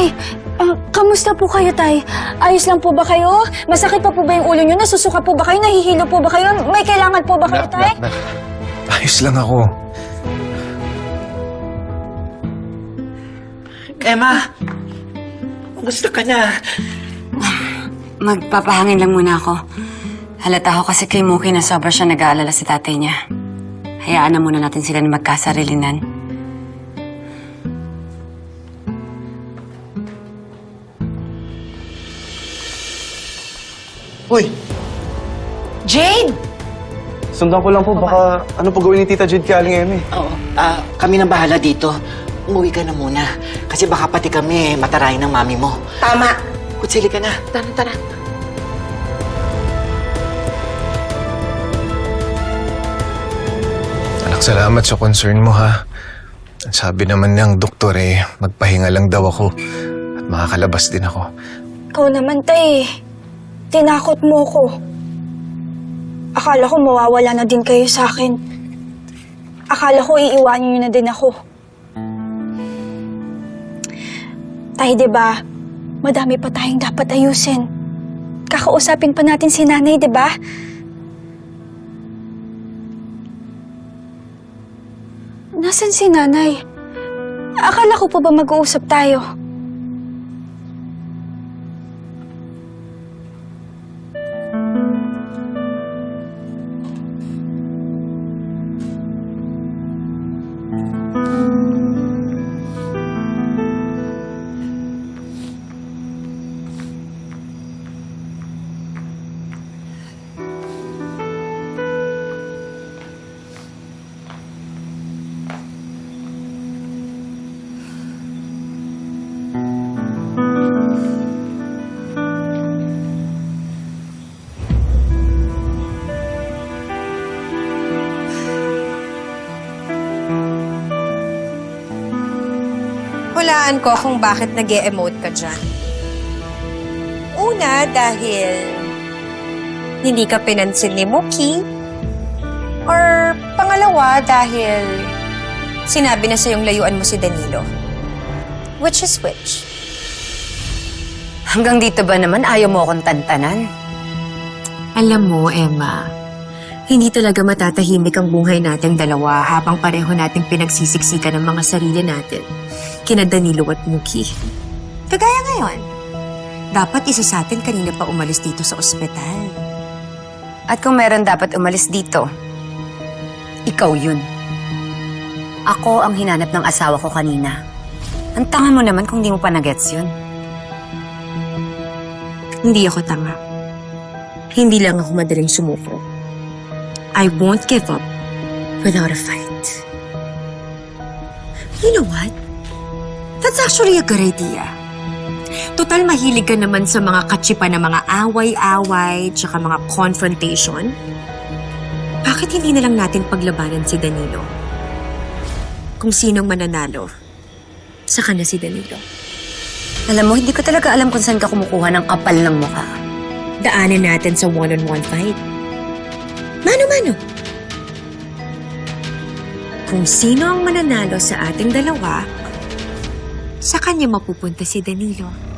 Tay, ah, kamusta po kayo, Tay? Ayos lang po ba kayo? Masakit pa po ba yung ulo nyo? Nasusuka po ba kayo? Nahihilo po ba kayo? May kailangan po ba kayo, Nak, Tay? nak, nak. Ayos lang ako. Emma, gusto ka na. Magpapahangin lang muna ako. Halata ko kasi kay Muki na sobra siya nag-aalala sa tatay niya. Hayaan na muna natin sila na magkasarilinan. Uy, Jade! sundan ko lang po. Baka ano po gawin ni Tita Jade kay Aling Eme? Oo, ah, kami nang bahala dito. Umuwi ka na muna. Kasi baka pati kami matarayin ng mami mo. Tama. Kutsili ka na. Tara, tara. Anak, salamat sa concern mo ha. Ang Sabi naman ng doktor eh, magpahinga lang daw ako. At makakalabas din ako. Ikaw naman, Tay. Tinakot mo ko. Akala ko mawawala na din kayo sa akin. Akala ko iiwanin niyo na din ako. Tay, di ba? Madami pa tayong dapat ayusin. Kakausapin pa natin si nanay, di ba? Nasaan si nanay? Akala ko pa ba mag-uusap tayo? Hulaan ko kung bakit nag emote ka dyan. Una, dahil hindi ka pinansin ni Muki. Or pangalawa, dahil sinabi na sa yung layuan mo si Danilo. Which is which? Hanggang dito ba naman ayaw mo akong tantanan? Alam mo, Emma, hindi talaga matatahimik ang buhay nating dalawa habang pareho nating pinagsisiksikan ng mga sarili natin. Kina Danilo at Muki. Kagaya ngayon, dapat isa sa atin kanina pa umalis dito sa ospital. At kung meron dapat umalis dito, ikaw yun. Ako ang hinanap ng asawa ko kanina. Ang tanga mo naman kung di mo pa nagets yun. Hindi ako tanga. Hindi lang ako madaling sumuko. I won't give up without a fight. You know what? That's actually a good idea. Total mahilig ka naman sa mga katsipa na mga away-away tsaka mga confrontation. Bakit hindi na lang natin paglabanan si Danilo? Kung sinong mananalo, saka na si Danilo. Alam mo, hindi ko talaga alam kung saan ka kumukuha ng kapal ng mukha. Daanin natin sa one-on-one fight. Mano-mano. Kung sino ang mananalo sa ating dalawa, sa kanya mapupunta si Danilo.